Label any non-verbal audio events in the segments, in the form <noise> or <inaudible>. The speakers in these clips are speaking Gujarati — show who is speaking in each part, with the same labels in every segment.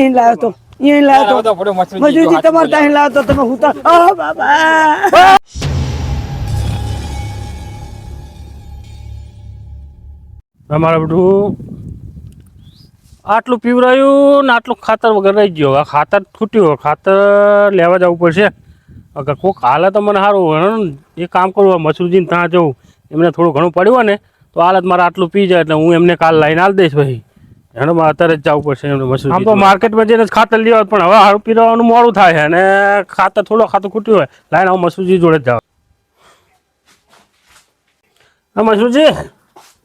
Speaker 1: અહીં લાવ્યો તો અહીં લાવ્યો તો.
Speaker 2: પડ્યો
Speaker 1: મજૂરી તમારે ત્યાં લાવ્યો તો તમે હું ઓ બાબા.
Speaker 3: અમારા બધું આટલું પીવરાયું ને આટલું ખાતર વગર રહી ગયો. આ ખાતર ખૂટ્યું ખાતર લેવા જવું પડશે. અગર કોઈક હાલે તો મને સારું એ કામ કરું આ મસરૂજીને ત્યાં જવું. એમને થોડું ઘણું પડ્યું હોય ને તો હાલત મારે આટલું પી જાય એટલે હું એમને કાલ લાઈને આલ દઈશ ભાઈ. એનો મારે અત્યારે જ જવું પડશે એમને મસરૂજી આમ તો માર્કેટમાં જઈને જ ખાતર લેવા પણ હવે હારું પીરવાનું મોડું થાય છે અને ખાતર થોડો ખાતું ખૂટ્યું હોય લાઈન આવું મસરૂજી જોડે જ જાવ હા મસરૂજી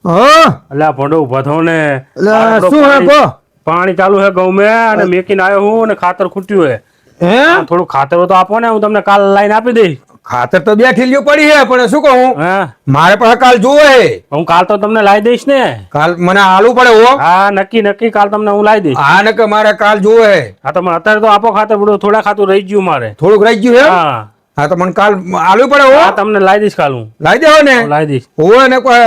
Speaker 4: હા.
Speaker 3: અલ્યા ભોંડો ઊભા થો ને.
Speaker 4: શું હે
Speaker 3: પાણી- પાણી ચાલુ છે ઘઉં મેં અને મેકીને આવ્યો હું અને ખાતર ખૂટ્યું હે.
Speaker 4: હે?
Speaker 3: થોડું ખાતર તો આપો ને હું તમને કાલ લાઈન આપી દઈશ.
Speaker 4: ખાતર તો બે થેલીઓ પડી છે પણ શું કહું? મારે પણ કાલ જોવે હે
Speaker 3: કાલ તો તમને લાવી દઈશ ને.
Speaker 4: કાલ મને આલુ પડે હો.
Speaker 3: હા નક્કી નક્કી કાલ તમને હું લાવી દઈશ.
Speaker 4: હા ને કે મારે કાલ જોવે હે
Speaker 3: તો અત્યારે તો આપો ખાતર બધું થોડા ખાતું રહી ગયું મારે.
Speaker 4: થોડુંક રહી ગયું હા.
Speaker 3: હા
Speaker 4: તો મને કાલ આલુ પડે હો.
Speaker 3: તમને લાવી દઈશ કાલ હું.
Speaker 4: લાવી દેવો ને.
Speaker 3: લાવી દઈશ.
Speaker 4: હો ને કોઈ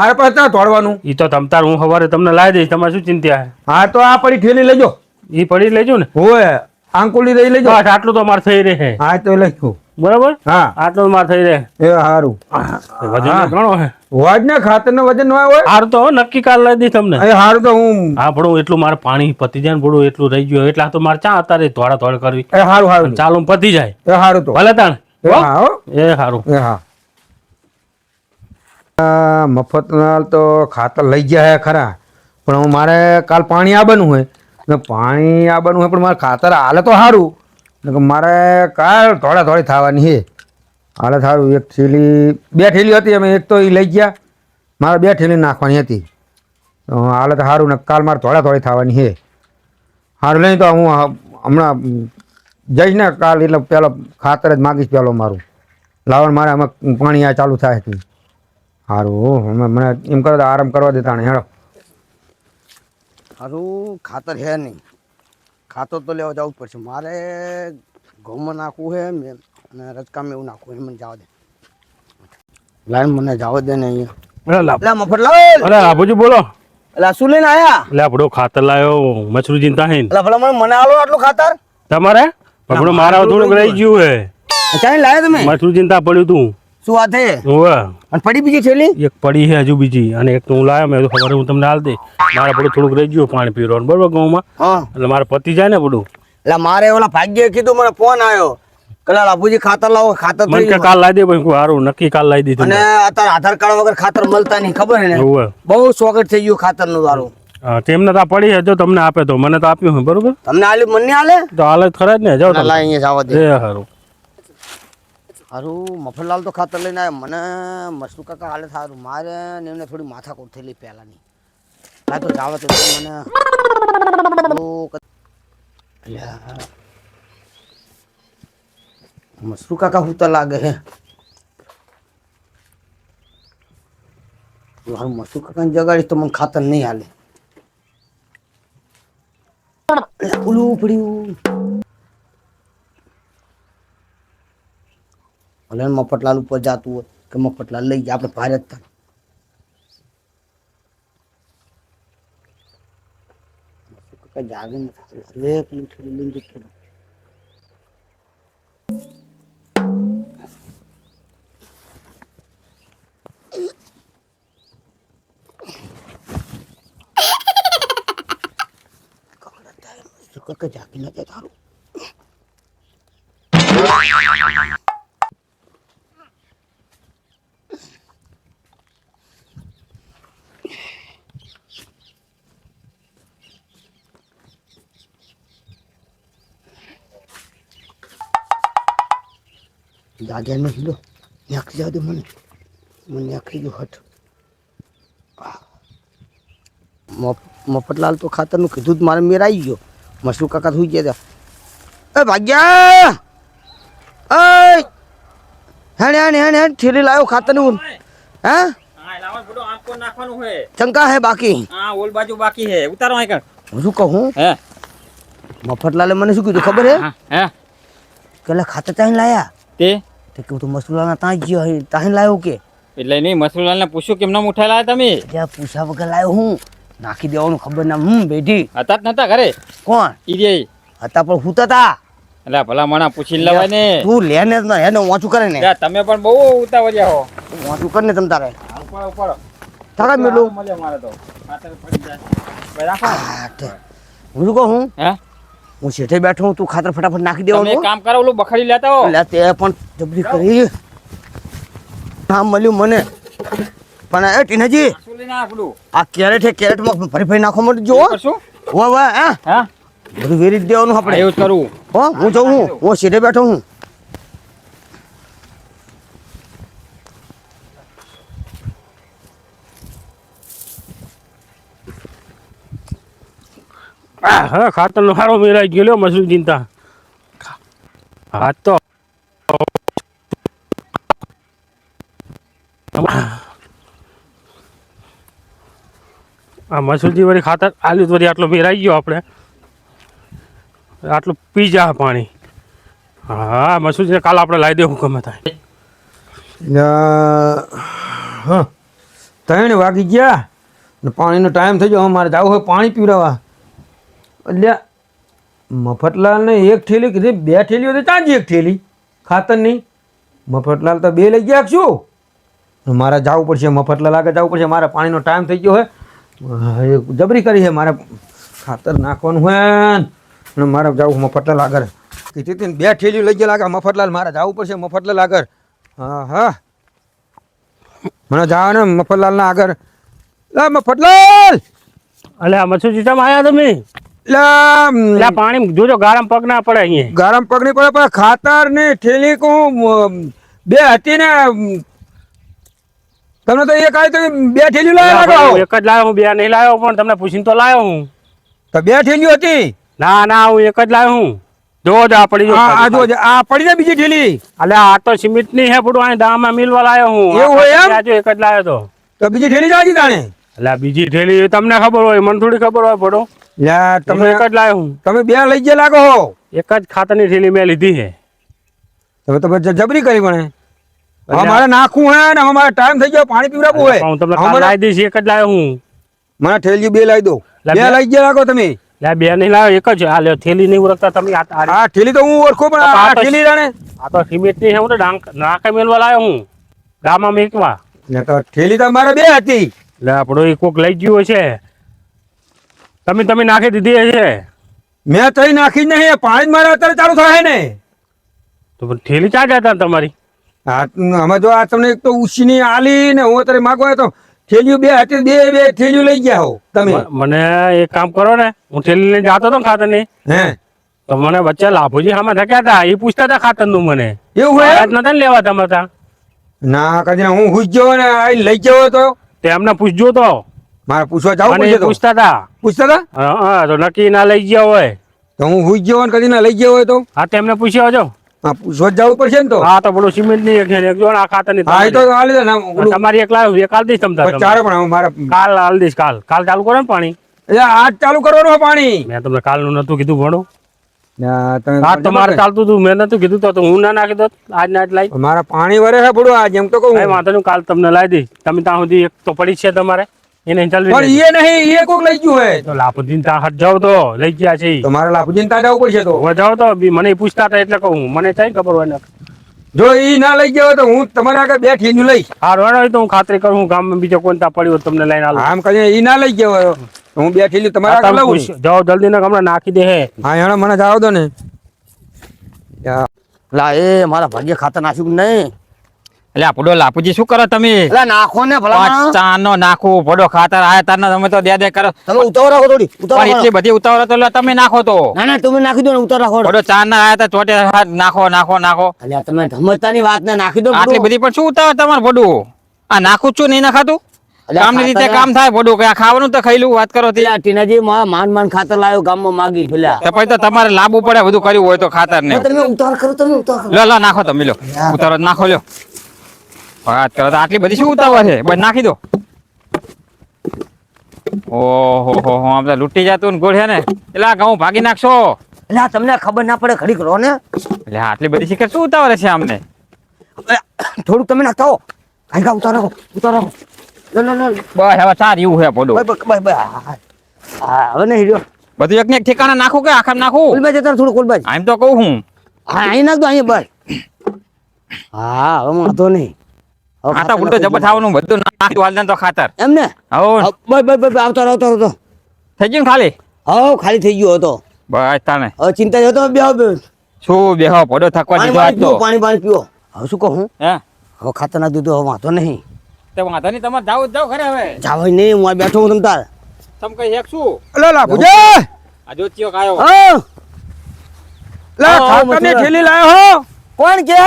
Speaker 4: મારે પાસે ના તોડવાનું?
Speaker 3: એ તો તમતાર હું સવારે તમને લાવી દઈશ. તમારે શું ચિંતા
Speaker 4: હા તો આ પડી થેલી લેજો
Speaker 3: એ પડી લેજો ને.
Speaker 4: હોવે આંકુલી રહી લેજો.
Speaker 3: આટલું તો મારે થઈ રહે.
Speaker 4: હા તો લખ્યું
Speaker 3: બરાબર?
Speaker 4: હા.
Speaker 3: આટલો માર થઈ રહે
Speaker 4: એ સારું
Speaker 3: વજન ઘણો હે.
Speaker 4: હોજ ને ખાતર નો વજન ના હોય?
Speaker 3: હાર તો નક્કી કાલ લઈ દી તમને.
Speaker 4: એ સારું તો હું
Speaker 3: હા ભણું એટલું મારે પાણી પતી જાય ને ભણું એટલું રહી ગયું. એટલે આ તો મારે ચા અત્યારે થોડા થોડા કરવી.
Speaker 4: એ સારું હારું.
Speaker 3: ચાલુ પતી જાય.
Speaker 4: એ સારું તો.
Speaker 3: ભલે તાણ.
Speaker 4: એ હા?
Speaker 3: એ
Speaker 4: હા. મફતલાલ તો ખાતર લઈ ગયા હે ખરા. પણ હું મારે કાલ પાણી આવવાનું હોય પાણી આવવાનું હોય પણ મારે ખાતર હાલે તો સારું મારે કાલ થોડા થોડી થવાની છે. હાલે સારું એક થેલી, બે થેલી હતી, અમે એક તો એ લઈ ગયા. મારે બે થેલી નાખવાની હતી. હાલે તો સારું ને કાલ મારે થોડા થોડી થવાની છે. સારું લઈને તો હું હમણાં જઈશ ને કાલ, એટલે પહેલો ખાતર જ માગીશ પહેલો મારું. લાવણ મારે આમાં પાણી આ ચાલુ થાય છે. સારું મને એમ કરો આરામ કરવા દેતા ને હેડો
Speaker 1: સારું ખાતર છે નહીં. ખાતર તો લેવા જવું જ પડશે. મારે ઘઉંમાં નાખવું છે મેં અને રજકામાં એવું નાખવું છે. મને જવા દે. લાઈન મને જવા દે ને અહીંયા.
Speaker 3: અરે લા- અરે આભુજી બોલો.
Speaker 1: એટલે શું લઈને આયા?
Speaker 3: એટલે ખાતર લાવ્યો તાહીન.
Speaker 1: એટલે ભલા મને આલો આટલું ખાતર?
Speaker 3: તમારે? આપણો મારા થોડુંક રહી ગયું હે.
Speaker 1: ચાઈ લાયા તમે?
Speaker 3: મછરુજી ચિંતા પડ્યું તું.
Speaker 1: શું વાત હે
Speaker 3: હોવે.
Speaker 1: અને પડી બીજી છેલી
Speaker 3: એક પડી છે હજુ બીજી અને એક તો હું લાવ્યો મેં તો ખબર હું તમને હાલ દે મારે બધું થોડુંક રહી ગયું પાણી પીવાનું બરોબર ઘઉંમાં
Speaker 1: હા.
Speaker 3: એટલે મારે પતિ જાય ને બધું.
Speaker 1: એટલે મારે ઓલા ભાગ્યે કીધું મને ફોન આવ્યો કલા બાપુજી ખાતર લાવો ખાતર
Speaker 3: મને કે કાલ લાવી દે ભાઈ સારું હારું નક્કી કાલ લાવી દીધું
Speaker 1: અને અત્યારે આધાર કાર્ડ વગર ખાતર મળતા નહીં ખબર ને?
Speaker 3: હોવે.
Speaker 1: બહુ શોખટ થઈ ગયું ખાતરનું તારું
Speaker 3: હા તેમને તો પડી છે જો તમને આપે તો. મને તો આપ્યું હોય બરોબર?
Speaker 1: તમને આલ્યું મને નહીં આલે?
Speaker 3: તો હાલત જ ખરા જ ને જાઓ
Speaker 1: અહીંયા જવા દે.
Speaker 3: એ હારું
Speaker 1: હારું મફતલાલ તો ખાતર લઈને આવ્યો. મને મસ્તુ કાકા હાલે સારું મારે ને એમને થોડી માથાકૂટ થયેલી પહેલાંની. હા, તો જાવ તો મને. મસરૂ કાકા હુતા લાગે હે. મારું મસરૂ કાકા જગાડીશ તો મને ખાતર નહીં હાલે. ઓલું પડ્યું ભલે મફતલાલ ઉપર જાતું હોય કે મફતલાલ લઈ જાય, આપણે ભારત થાય. જાગે નથી લઈને જતો જાગી ના તારું? જાગ્યા નહીં લો નાખી જાવ દે મને મને નાખી દો હટ મફ- મફતલાલ તો ખાતરનું કીધું જ મારે મેર આવી ગયો મસરૂ કાકા થઈ ગયા હતા એ ભાગ્યા એ હેણ હેણ હેણ હેણ થેલી લાવ્યો ખાતરનું હે
Speaker 2: હા લાવણ બધું આંખો નાખવાનું હે
Speaker 1: ચંકા હે બાકી
Speaker 2: હા ઓલ બાજુ બાકી હે ઉતારો અહીં કર
Speaker 1: હું શું કહું
Speaker 2: હે
Speaker 1: મફતલાલે મને શું કીધું ખબર હે
Speaker 2: હા હે
Speaker 1: કે લે ખાતર ત્યાં લાયા
Speaker 2: તે?
Speaker 1: કે હું તો મસરૂલાના ત્યાં ગયો ત્યાં લાવ્યો કે?
Speaker 2: એટલે નહીં મસરૂલાલને પૂછ્યું કેમ ના ઉઠાયેલા તમે?
Speaker 1: ત્યાં પૂછા વગર લાવ્યો હું. નાખી દેવાનું ખબર ના હમ બેઠી
Speaker 2: હતા જ નતા ઘરે?
Speaker 1: કોણ?
Speaker 2: ઈ રે
Speaker 1: હતા પણ હું હતા
Speaker 2: એટલે ભલા મણા પૂછી લેવાય ને.
Speaker 1: તું લે ને એને વાંચું કરે ને.
Speaker 2: તમે પણ બહુ ઉતાવળિયા હો.
Speaker 1: વાંચું કર ને તમ તારે.
Speaker 2: ઉપાડો ઉપાડો.
Speaker 1: થાકા મેલું.
Speaker 2: મળે મારે તો. પડી જાય. ભાઈ રાખો
Speaker 1: હું શું કહું હું?
Speaker 2: હે
Speaker 1: શેઠે બેઠો તું ખાતર ફટાફટ નાખી દેવાનું
Speaker 2: કામ કરો ઓલું બખડી લેતા હો
Speaker 1: એટલે તે પણ જબરી કરી. હા મળ્યું મને. પણ એ ટીનાજી
Speaker 2: આ
Speaker 1: કેરેટ હે કેરેટમાં ફરી ફરી નાખો માટે જો
Speaker 2: એ
Speaker 1: વાહ વાહ હા?
Speaker 2: હા?
Speaker 1: બધું વેરી દેવાનું આપણે.
Speaker 2: એવું કરું.
Speaker 1: હો હું જઉં હું. હું સીધે બેઠો હું.
Speaker 3: હા. ખાતરનો સારો મેળાઈ ગયો લ્યો મસૂર ચિંતા હા તો આ મસૂરજી વળી ખાતર આલ્યું તો વળી આટલો મેળાઈ ગયો આપણે. આટલું પી જા પાણી. હા મસૂરજીને કાલ આપણે લાવી દેવું ગમે થાય
Speaker 4: ત્રણ વાગી ગયા ને પાણીનો ટાઈમ થઈ ગયો. મારે જવું હોય પાણી પીવડાવવા. એટલે મફતલાલને એક ઠેલી કીધી, બે ઠેલીઓ તો ચાંજી એક ઠેલી. ખાતરની મફતલાલ તો બે લઈ ગયા છું મારે જવું પડશે, મફતલાલ આગળ જવું પડશે, મારે પાણીનો ટાઈમ થઈ ગયો હે. જબરી કરી છે મારે ખાતર નાખવાનું હોય અને મારે જવું મફતલાલ આગળ. કીધી હતી બે ઠેલીઓ લઈ ગયા લાગે મફતલાલ મારે જવું પડશે મફતલાલ આગળ. હા હા. મને જાવ ને મફતલાલના આગળ. મફતલાલ!
Speaker 3: અલ્યા, આ મસૂરજી તમે આવ્યા તમે? એટલે આ પાણી જોજો ગરમ પગ ના પડે અહીંયા.
Speaker 4: ગરમ પગ નહીં પડે પણ ખાતર ને ઠેલી કહું બે હતી ને તમને તો એક આવી તો બે ઠેલી લાવ્યા
Speaker 3: એક જ લાવ્યો હું બે નહીં લાવ્યો પણ તમને પૂછીને તો લાવ્યો હું.
Speaker 4: તો બે ઠેલી હતી?
Speaker 3: ના ના હું એક જ લાવ્યો હું. જોજ આ પડી જો
Speaker 4: આ જોજ જો આ પડી જાય બીજી ઠેલી.
Speaker 3: અલે આ તો સિમેન્ટની હે પડું અહીં દામાં મિલવા લાવ્યો હું.
Speaker 4: એવું હોય એમ?
Speaker 3: આ એક જ લાવ્યો તો.
Speaker 4: તો બીજી ઠેલી જાજી તાણે
Speaker 3: એટલે બીજી ઠેલી તમને ખબર હોય મને થોડી ખબર હોય પડો
Speaker 4: યા
Speaker 3: તમે
Speaker 4: તમે
Speaker 3: એક જ લાવ્યો હું.
Speaker 4: તમે બે લઈ ગયા લાગો હો.
Speaker 3: એક જ ખાતરની થેલી મેં લીધી છે.
Speaker 4: તમે તો જબરી કરી પણ અમારે મારે નાખવું હે ને હવે મારે ટાઈમ થઈ ગયો પાણી પીવડાવવું હોય
Speaker 3: હું. તમને લાવી દઈશ એક જ લાવ્યો હું.
Speaker 4: મને ઠેલી બે લાવી દો. બે લઈ ગયા લાગો તમે.
Speaker 3: એટલે બે નહીં લાવ્યો એક જ. આ લ્યો થેલી નહીં ઓળખતા તમે આ આ
Speaker 4: તો હું ઓળખું પણ
Speaker 3: આ
Speaker 4: થેલી જાણે
Speaker 3: આ તો સિમેન્ટની છે હું તો નાકે મેલવા લાવ્યો હું. ગામમાં મેકવા.
Speaker 4: ને તો થેલી તો મારે બે હતી.
Speaker 3: લે આપણો એ કોક લઈ ગયો છે. તમે તમે નાખી દીધી છે
Speaker 4: મેં તઈ નાખી જ નહીં પાણી મારે અત્યારે ચાલુ થાય ને.
Speaker 3: તો ઠેલી ચા જતા તમારી?
Speaker 4: આ અમે જો આ તમને એક તો ઉછીની આલી ને હું અત્યારે માગો તો થેલીઓ બે હાથે બે બે થેલીઓ લઈ ગયા હો તમે.
Speaker 3: મને એક કામ કરો ને હું થેલી લઈને જાતો હતો ને ખાતરની.
Speaker 4: હે?
Speaker 3: તો મને વચ્ચે લાભુજી સામે થક્યા હતા એ પૂછતા હતા ખાતરનું મને.
Speaker 4: એવું હોય
Speaker 3: નતા ને લેવા તમે તા
Speaker 4: ના કદી હું હુઈ ગયો ને લઈ ગયો તો
Speaker 3: તેમને પૂછજો તો.
Speaker 4: મારે પૂછવા જાવ પડશે તો.
Speaker 3: પૂછતા હતા
Speaker 4: પૂછતા હતા
Speaker 3: હા, તો નક્કી ના લઈ ગયા હોય.
Speaker 4: તો હું હુઈ ગયો કદી ના લઈ ગયો હોય તો?
Speaker 3: હા તેમને પૂછ્યો જો
Speaker 4: હા પૂછવા જવું પડશે ને તો.
Speaker 3: હા તો પેલું સિમેન્ટની એક એક જો આ ખાતરની
Speaker 4: હા તો હાલ દે
Speaker 3: તમારી એક લાવ એક હાલ દઈશ તમને.
Speaker 4: ચારે પણ મારે
Speaker 3: કાલ હાલ દઈશ કાલ. કાલ ચાલુ કરો ને પાણી.
Speaker 4: એટલે આજ ચાલુ કરવાનું પાણી.
Speaker 3: મેં તમને કાલનું નતું કીધું ભણો તમારે ચાલતું હતું મેં નતું કીધું તો હું ના નાખી દો આજ ના આજ
Speaker 4: મારા પાણી વરે છે પડું આ જેમ તો કહું
Speaker 3: વાંધો કાલ તમને લાવી દઈશ. તમે ત્યાં સુધી એક તો પડી છે તમારે. એને
Speaker 4: પણ
Speaker 3: ચાલવી
Speaker 4: એ નહીં એ કોક લઈ ગયું હોય
Speaker 3: તો હાથ જાવ તો લઈ ગયા છે ઈ.
Speaker 4: તો મારે લાભુજીને જવું પડશે તો.
Speaker 3: જાવ તો મને પૂછતા હતા એટલે કહું મને કઈ ખબર હોય ને
Speaker 4: જો ઈ ના લઈ ગયો હોય તો હું તમારા આગળ બે ઠીંજું લઈશ.
Speaker 3: હા રોડો તો હું ખાતરી કરું ગામ ગામમાં બીજો કોઈ તા પડ્યો હોય તો તમને લઈને આવું
Speaker 4: આમ કરીને ઈ ના લઈ ગયો હું બે ઠીંજું તમારા આગળ લઉં
Speaker 3: જાઓ જલ્દી ને હમણાં નાખી દે હે.
Speaker 4: હા હેણો મને જાવ દો ને.
Speaker 1: લા એ મારા ભાગ્ય ખાતર નાખ્યું કે નહીં?
Speaker 2: એટલે આ લાપુજી શું કરો તમે?
Speaker 1: નાખો ને ભલા
Speaker 2: પાંચ ચા નો નાખવું ભડો ખાતર આયા તાર તમે તો દે દે કરો.
Speaker 1: તમે ઉતાવળ રાખો થોડી ઉતાવળ
Speaker 2: એટલી બધી ઉતાવળ તો તમે નાખો તો.
Speaker 1: ના ના તમે નાખી દો ને ઉતાવળ રાખો.
Speaker 2: ભડો ચા ના આયા તા ચોટે નાખો નાખો નાખો.
Speaker 1: અલ્યા તમે ધમતતાની વાત ને નાખી દો
Speaker 2: આટલી
Speaker 1: બધી
Speaker 2: પણ શું ઉતાવળ તમારે ભડું? આ નાખું છું નહીં નાખાતું? કામની રીતે કામ થાય ભડું કે ખાવાનું તો ખાઈ વાત કરો તે.
Speaker 1: ટીનાજી માન માન ખાતર લાવ્યો ગામમાં માગી પેલા
Speaker 2: તો પછી તો તમારે લાવવું પડે બધું કર્યું હોય તો ખાતર ને
Speaker 1: તમે ઉતાવળ કરો તમે ઉતાવળ કરો.
Speaker 2: લો લો નાખો તમે લો ઉતારો નાખો લ્યો. વાત કરો તો આટલી બધી શું ઉતાવળ છે? બસ નાખી દો. ઓહો હો હો આમ તો લૂંટી જતું ને ગોળ છે ને. એટલે આ ઘઉં ભાગી નાખશો.
Speaker 1: એટલે તમને ખબર ના પડે ઘડીક રહો ને.
Speaker 2: એટલે આટલી બધી શિખર શું ઉતાવળ છે અમને
Speaker 1: થોડુંક તમે નાખતા હો. કાંઈ ઉતારો લો
Speaker 2: બસ હવે ચાર એવું છે પડો.
Speaker 1: હવે નહીં રહ્યો.
Speaker 2: બધું એક ને એક ઠેકાણા નાખું કે આખા નાખું?
Speaker 1: કોલબાજ રહો, થોડું કોલબાજ
Speaker 2: આમ તો કહું હું.
Speaker 1: હા અહીં નાખ દો અહીંયા બસ. હા હવે વાંધો નહીં.
Speaker 2: આ તો
Speaker 1: ખાતર
Speaker 2: ઉલટો જબર થવાનું બધું નાખી વાલદાન તો ખાતર.
Speaker 1: એમ ને
Speaker 2: હો
Speaker 1: બસ બસ બસ આવતો આવતો આવતો
Speaker 2: થઈ ગયું ખાલી?
Speaker 1: હો ખાલી થઈ ગયો હતો.
Speaker 2: બસ તાને
Speaker 1: હવે ચિંતા જતો બેહો બે
Speaker 2: શું બેહો પડો થકવા દીધો આજ તો.
Speaker 1: પાણી પાણી પીઓ. હવે શું કહું
Speaker 2: હે?
Speaker 1: હવે ખાતર ના દીધો હવે વાંધો નહીં.
Speaker 2: તે વાંધો નહીં તમારે જાવ જાવ ખરે હવે.
Speaker 1: જાવ નહીં હું આ બેઠો હું તમ તાર.
Speaker 2: તમ કઈ એક શું?
Speaker 4: લો લા
Speaker 2: ભુજે! આ જોતિયો કાયો
Speaker 1: હા.
Speaker 4: લા
Speaker 1: હા,
Speaker 4: ખાતરની ઠેલી લાયો હો.
Speaker 1: કોણ કે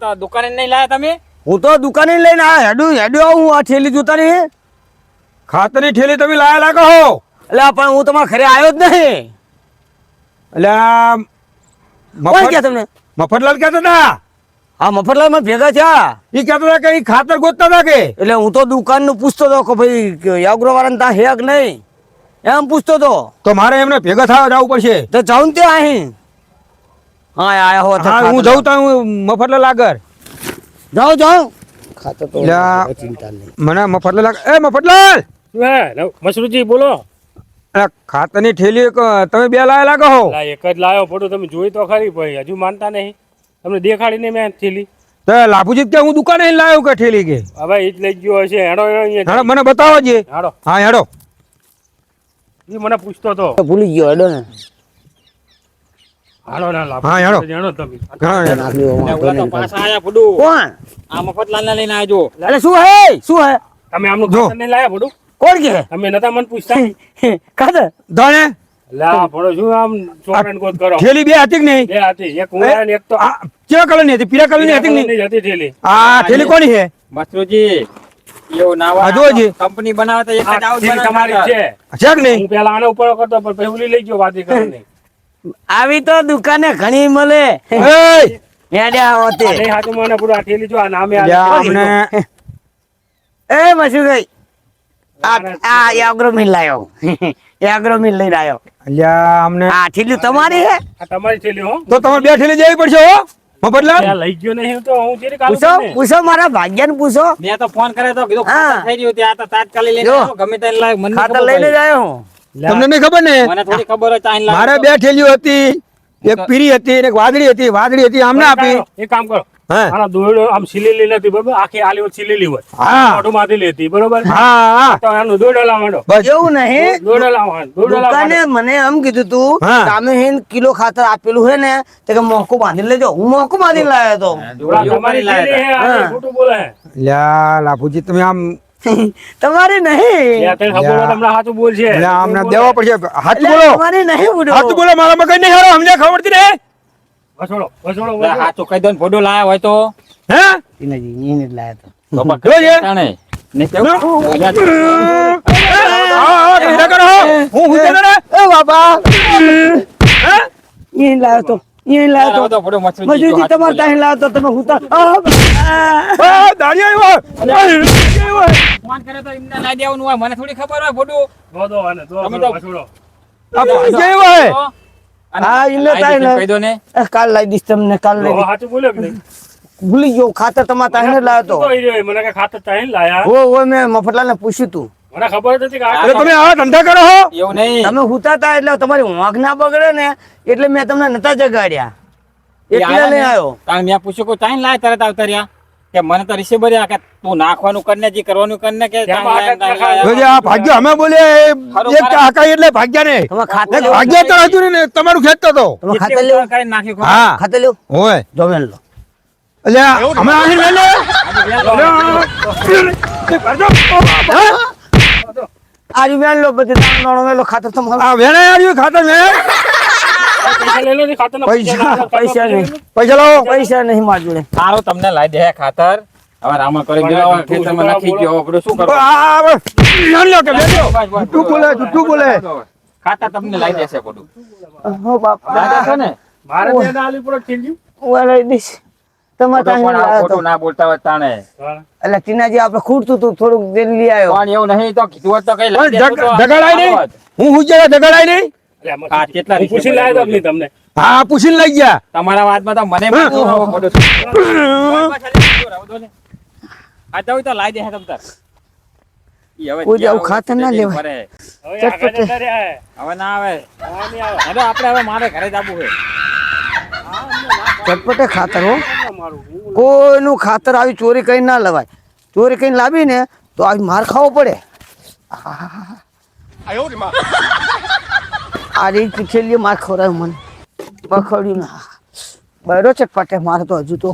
Speaker 2: તો દુકાને નહીં લાયા તમે?
Speaker 1: હું તો દુકાને લઈને આ હેડું હેડું આવું હું આ ઠેલી જોતા નહીં
Speaker 4: ખાતરની ઠેલી તમે લાયા લાગો હો.
Speaker 1: એટલે પણ હું તમારા ઘરે આવ્યો જ નહીં.
Speaker 4: એટલે આ
Speaker 1: કે તમને?
Speaker 4: મફતલાલ કહેતા હતા
Speaker 1: હા મફતલાલમાં ભેગા થયા.
Speaker 4: એ કહેતા હતા કે ઈ ખાતર ગોતતા હતા કે?
Speaker 1: એટલે હું તો દુકાનનું પૂછતો હતો કે ભાઈ યાગ્રો તા ત્યાં હે કે નહીં? એમ પૂછતો હતો.
Speaker 4: તો મારે એમને ભેગા થવા જવું પડશે.
Speaker 1: તો જાઉં ને ત્યાં અહીં. હા આયા હો
Speaker 4: હા હું જઉં તો હું મફતલાલ આગળ
Speaker 1: જાઓ જાઓ ખાતર તો ચિંતા નહીં.
Speaker 4: મને મફતલાલ આગળ એ મફતલાલ!
Speaker 3: શું મસરૂજી બોલો.
Speaker 4: ખાતરની થેલી તમે બે લાયા લાગો હો?
Speaker 3: એક જ લાયો પડો તમે જોઈ તો ખરી ભાઈ. હજુ માનતા નહીં. તમને દેખાડીને મેં થેલી.
Speaker 4: તો લાભુજી કે હું દુકાને લાયો કે થેલી કે?
Speaker 3: હવે એ જ લઈ ગયો હશે. હેડો હેડો
Speaker 4: મને બતાવો જે.
Speaker 3: હેડો.
Speaker 4: હા હેડો.
Speaker 3: એ મને પૂછતો હતો
Speaker 1: ભૂલી ગયો હેડો ને.
Speaker 3: હાડો ના લાભ
Speaker 4: હા, હેડો.
Speaker 3: હેડો તમે.
Speaker 4: ઘણા હેડો.
Speaker 1: નાખી દો,
Speaker 2: ને
Speaker 1: વાંધો
Speaker 2: ઓલા તો
Speaker 1: નહીં.
Speaker 2: પાછા આયા પડું
Speaker 1: કોણ?
Speaker 2: આ મફતલાલને લઈને આવજો
Speaker 1: અરે શું હે? શું હે?
Speaker 3: તમે આમનું
Speaker 4: જો.
Speaker 3: ખાતર લાયા પડું
Speaker 1: કોણ કે?
Speaker 3: તમે નતા મને પૂછતા?
Speaker 1: ખાતર?
Speaker 4: ધોણે?
Speaker 3: લા પડો શું આમ ચોકન ગોત કરો?
Speaker 4: થેલી બે હતી કે નહીં?
Speaker 3: બે હતી. એક હું? ને એક તો
Speaker 4: આ કેવા કલરની હતી? પીળા કલરની હતી કે નહીં?
Speaker 3: હતી થેલી.
Speaker 4: આ થેલી કોની છે
Speaker 2: મસરૂજી એવું નાવા. કંપની બનાવતા એક જ આવું
Speaker 3: તમારી. છે.
Speaker 4: છે કે નહીં?
Speaker 3: હું પેલા આને ઉપર કરતો પણ પછી લઈ ગયો વાતી કરીને
Speaker 1: આવી તો દુકાને ઘણી મળે.
Speaker 4: એય!
Speaker 1: હોતે
Speaker 3: નહીં હાથું મને પૂરું આ જો આ નામે આ
Speaker 4: અમને
Speaker 1: એ મસુભાઈ આ આ યાગ્રો મિલ લાયો યાગ્રો મિલ લઈને આવ્યો.
Speaker 4: લ્યા, અમને
Speaker 1: આ થેલી તમારી હે?
Speaker 3: આ તમારી થેલી હો.
Speaker 4: તો તમારે બે થેલી જવી પડશે હો? મફતલાલ
Speaker 3: લઈ ગયો નહીં તો હું ચેરી કાઢું
Speaker 1: પૂછો
Speaker 3: મારા
Speaker 1: પૂછો મારા ભાગ્યાને પૂછો.
Speaker 2: મેં તો ફોન કર્યો તો કીધું થઈ ગયું ત્યાં તો તાત્કાલિક લઈને. ગમે લાવ મને
Speaker 1: ખાતર લઈને જ આવ્યો હું.
Speaker 4: તમને નહીં ખબર ને? મારે બે થેલીઓ હતી એક પીરી હતી એક વાદળી હતી. વાદળી હતી આમને આપી.
Speaker 3: એક કામ કરો.
Speaker 4: હા.
Speaker 3: દોરડો આમ સિલેલી નથી બરોબર? આખી આલી સિલેલી હોય.
Speaker 4: હા.
Speaker 3: મોઢું માંથી લેતી બરોબર?
Speaker 4: હા હા.
Speaker 3: તો આનો દોરડો લાવવાનો.
Speaker 4: બસ.
Speaker 1: એવું નહીં.
Speaker 3: દોરડો લાવવાનો દોરડો
Speaker 1: દુકાને મને એમ કીધું તું તમે હેન કિલો ખાતર આપેલું હે ને તે કે મોકો બાંધી લેજો. હું મોકો બાંધી લાવ્યો તો.
Speaker 3: આ
Speaker 2: એવું.
Speaker 3: તમારી
Speaker 2: લાયા.
Speaker 3: ખોટું બોલે.
Speaker 4: લ્યા લાભુજી તમે આમ <laughs>
Speaker 1: તમારી નહીં.
Speaker 3: યા તને ખબર હોય તો હમણાં સાચું બોલશે
Speaker 4: લ્યા, અમને દેવા પડશે. હાથ બોલો.
Speaker 1: તમારે નહીં બોલો
Speaker 4: હાથ બોલો મારા મગજ નહીં હારો અમને ખબર ને?
Speaker 3: વસોડો વસોડો
Speaker 2: લાયા હોય તો.
Speaker 4: હે?
Speaker 1: ઈનાજી, એને જ તો.
Speaker 2: તો પણ
Speaker 4: છે?
Speaker 2: તાણે. નહીં કેવું?
Speaker 4: હા, હા, કરો. હું હું. છે
Speaker 1: એ બાપા.
Speaker 4: હે?
Speaker 1: એ લાવ્યો તો. એ લાવ્યો તો.
Speaker 2: તો ભોડું
Speaker 1: મજૂરી
Speaker 2: હાચું
Speaker 1: તમારે
Speaker 2: બોલે.
Speaker 1: તો તમે હુતા આ,
Speaker 4: આ, આવ્યો. દાઢી આવ્યો.
Speaker 2: ફોન કરે તો એમને લાઈ દેવાનું હોય. મને થોડી ખબર હોય ભોડું.
Speaker 3: દો, દો આને, દો,
Speaker 2: તમે તો-
Speaker 3: વસોડો.
Speaker 4: આ પૈસા આવ્યો હા,
Speaker 2: કહી દો ને.
Speaker 1: એ કાલ લાઈ દઈશ તમને કાલ લઈ
Speaker 3: સાચું બોલ્યો કે નહીં?
Speaker 1: ભૂલી ગયો ખાતર તમારે ત્યાં જ લાવ્યો તો.
Speaker 3: મને કે ખાતર લાયા.
Speaker 1: ઓ હો મેં મફતલાલને પૂછ્યું તું.
Speaker 3: મને ખબર નથી કે
Speaker 4: તમે આવા ધંધા કરો છો
Speaker 2: એવું નહીં.
Speaker 1: તમે હુતા હતા એટલે તમારી વાંક ના બગડે ને એટલે મેં તમને નતા જગાડ્યા. એટલે
Speaker 2: નહીં
Speaker 1: આવ્યો.
Speaker 2: કારણ મેં પૂછ્યું કે ચાઈને લાય તરત આવતા રહ્યા? કે મને તો રિસીવર કે તું નાખવાનું કરને જે કરવાનું કરને કે
Speaker 4: આ ભાગ્ય અમે બોલે એક આકાઈ એટલે ભાગ્ય ને
Speaker 1: તમે ખાતર
Speaker 4: ભાગ્ય તો હતું ને તમારું ખેત હતો
Speaker 1: તમે ખાતર લેવું
Speaker 2: કરીને નાખ્યું
Speaker 4: હા.
Speaker 1: ખાતર લેવું
Speaker 4: હોય.
Speaker 1: જમેલ લો.
Speaker 4: એટલે અમે આવીને લે. લે
Speaker 1: આજુ વેણ લો બધી દાણો વેલો ખાતર તમારું
Speaker 4: આ વેણે આવ્યું ખાતર વેણે
Speaker 3: પૈસા
Speaker 1: નહીં.
Speaker 4: પૈસા લાવો.
Speaker 1: પૈસા નહીં માર
Speaker 2: સારું તમને લાઈ દે ખાતર. હવે રામણ કરી ખેતરમાં નાખી ગયો શું
Speaker 4: આ, કે બોલે બોલે.
Speaker 2: ખાતર તમને લાઈ દેશે
Speaker 1: હો બાપા.
Speaker 2: ને?
Speaker 3: મારે આલી
Speaker 1: લઈ દઈશ.
Speaker 2: ખોટું ના બોલતા હોય તાણે.
Speaker 1: એટલે ટીનાજી આપણે ખૂટતું હતું થોડુંક દેર લઈ આવ્યો.
Speaker 2: પણ એવું નહીં તો કીધું તો કઈ
Speaker 4: પણ
Speaker 2: લાઈ દેતું તો
Speaker 4: જગ- જગાડાય નહીં. હું હું જરા જગાડાય નહીં.
Speaker 3: એટલે આમાં
Speaker 2: આ કેટલા
Speaker 3: હું પૂછી લાવ્યો તમને
Speaker 4: હા પૂછીને લઈ ગયા.
Speaker 2: તમારા વાતમાં તો મને. આ તો દે તમ તાર. હવે
Speaker 1: કોઈ આવું ખાતર ના લેવાય.
Speaker 3: હવે
Speaker 2: આવે.
Speaker 3: હવે
Speaker 2: આપણે હવે મારે ઘરે જ છે.
Speaker 3: ના
Speaker 1: ચટપટે ખાતર હો. કોઈનું ખાતર આવી ચોરી કરીને ના લવાય. ચોરી કરીને લાવીને તો આવી માર ખાવો પડે. આ રીત છેલ્લી માર ખવડાવ્યું મને. બખડ્યું ના. બરો ચટપટે મારે તો હજુ તો.